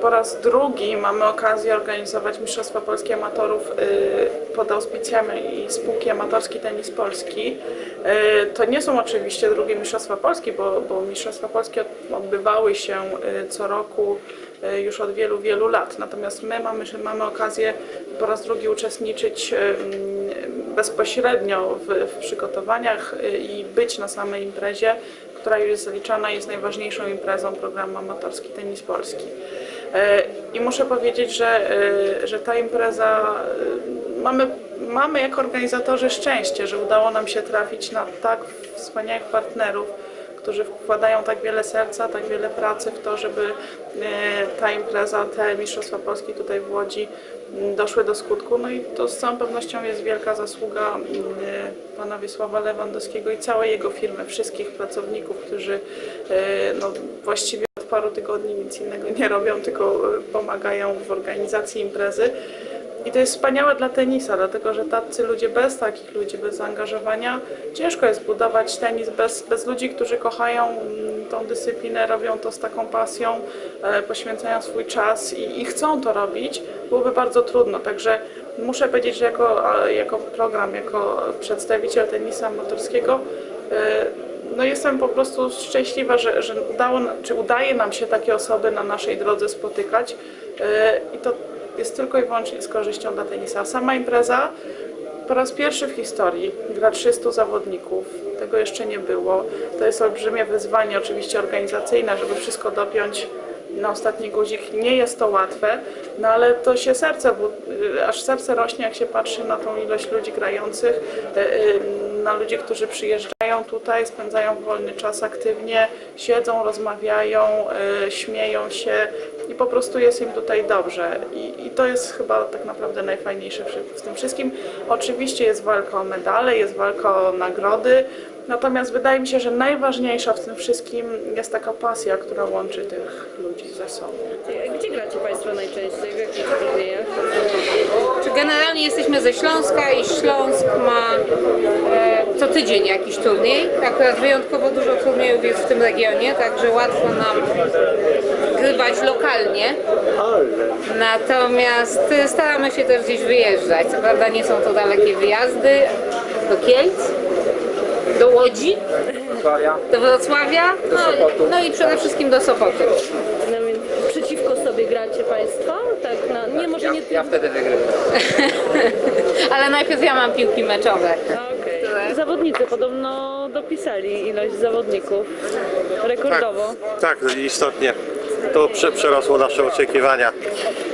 po raz drugi mamy okazję organizować Mistrzostwa Polskie Amatorów e, pod auspicjami Spółki Amatorski Tenis Polski. E, To nie są oczywiście drugie Mistrzostwa Polski, bo, bo Mistrzostwa Polskie odbywały się e, co roku już od wielu, wielu lat. Natomiast my mamy, mamy okazję po raz drugi uczestniczyć e, bezpośrednio w, w przygotowaniach i być na samej imprezie, która już zaliczana jest najważniejszą imprezą programu Amatorski Tenis Polski. E, I muszę powiedzieć, że, e, że ta impreza e, mamy, mamy jako organizatorzy szczęście, że udało nam się trafić na tak wspaniałych partnerów, którzy wkładają tak wiele serca, tak wiele pracy w to, żeby ta impreza, te Mistrzostwa Polski tutaj w Łodzi doszły do skutku. No i to z całą pewnością jest wielka zasługa pana Wiesława Lewandowskiego i całej jego firmy, wszystkich pracowników, którzy no, właściwie paru tygodni nic innego nie robią, tylko e, pomagają w organizacji imprezy. I to jest wspaniałe dla tenisa, dlatego że tacy ludzie bez takich ludzi, bez zaangażowania, ciężko jest budować tenis bez, bez ludzi, którzy kochają mm, tą dyscyplinę, robią to z taką pasją, e, poświęcają swój czas i, i chcą to robić, byłoby bardzo trudno. Także muszę powiedzieć, że jako, jako program, jako przedstawiciel tenisa amatorskiego, e, no jestem po prostu szczęśliwa, że, że udało, czy udaje nam się takie osoby na naszej drodze spotykać e, i to jest tylko i wyłącznie z korzyścią dla tenisa. Sama impreza po raz pierwszy w historii gra 300 zawodników. Tego jeszcze nie było. To jest olbrzymie wyzwanie, oczywiście organizacyjne, żeby wszystko dopiąć na ostatni guzik. Nie jest to łatwe, no ale to się serce, y, aż serce rośnie, jak się patrzy na tą ilość ludzi grających, y, y, na ludzi, którzy przyjeżdżają tutaj, spędzają wolny czas aktywnie, siedzą, rozmawiają, y, śmieją się i po prostu jest im tutaj dobrze. I, i to jest chyba tak naprawdę najfajniejsze w tym wszystkim. Oczywiście jest walka o medale, jest walka o nagrody, natomiast wydaje mi się, że najważniejsza w tym wszystkim jest taka pasja, która łączy tych ludzi ze sobą. Gdzie gracie Państwo najczęściej? W jakich turniejach? Czy generalnie jesteśmy ze Śląska i Śląsk ma e, co tydzień jakiś turniej. Akurat wyjątkowo dużo turniejów jest w tym regionie, także łatwo nam grywać lokalnie. Natomiast e, staramy się też gdzieś wyjeżdżać. Co prawda nie są to dalekie wyjazdy do Kielc, do Łodzi, do Wrocławia, no, no i przede wszystkim do Sopotu. No więc przeciwko sobie gracie Państwo? Tak, na, nie może nie... Ja wtedy wygrywam. Ale najpierw ja mam piłki meczowe. Okej. Zawodnicy podobno dopisali ilość zawodników rekordowo. Tak, istotnie. To prze, przerosło nasze oczekiwania.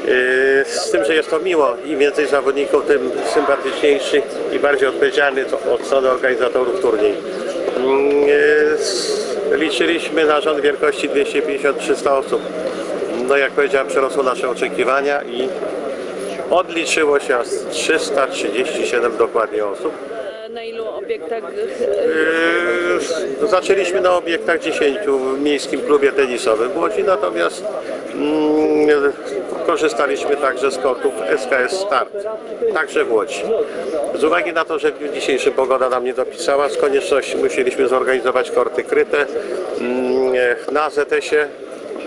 Yy, Z tym, że jest to miło. Im więcej zawodników, tym sympatyczniejszy i bardziej odpowiedzialny od strony organizatorów turniej. Yy, s- Liczyliśmy na rząd wielkości 250-300 osób. No jak powiedziałem, przerosło nasze oczekiwania i odliczyło się aż 337 dokładnie osób. E, Na ilu obiektach Yy, Zaczęliśmy na obiektach 10 w miejskim klubie tenisowym w Łodzi, natomiast mm, korzystaliśmy także z kortów SKS Start, także w Łodzi. Z uwagi na to, że w dniu dzisiejszym pogoda nam nie dopisała, z konieczności musieliśmy zorganizować korty kryte mm, na ZS-ie,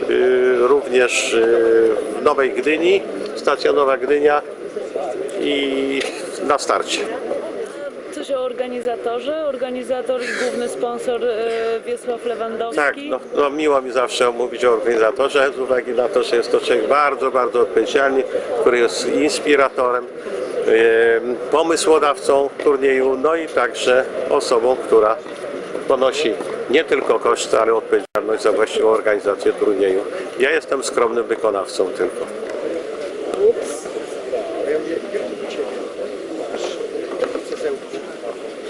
yy, również yy, w Nowej Gdyni, stacja Nowa Gdynia i na starcie o organizatorze. Organizator i główny sponsor e, Wiesław Lewandowski. Tak, no, no miło mi zawsze mówić o organizatorze, z uwagi na to, że jest to człowiek bardzo, bardzo odpowiedzialny, który jest inspiratorem, pomysłodawcą turnieju, no i także osobą, która ponosi nie tylko koszty, ale odpowiedzialność za właściwą organizację turnieju. Ja jestem skromnym wykonawcą tylko.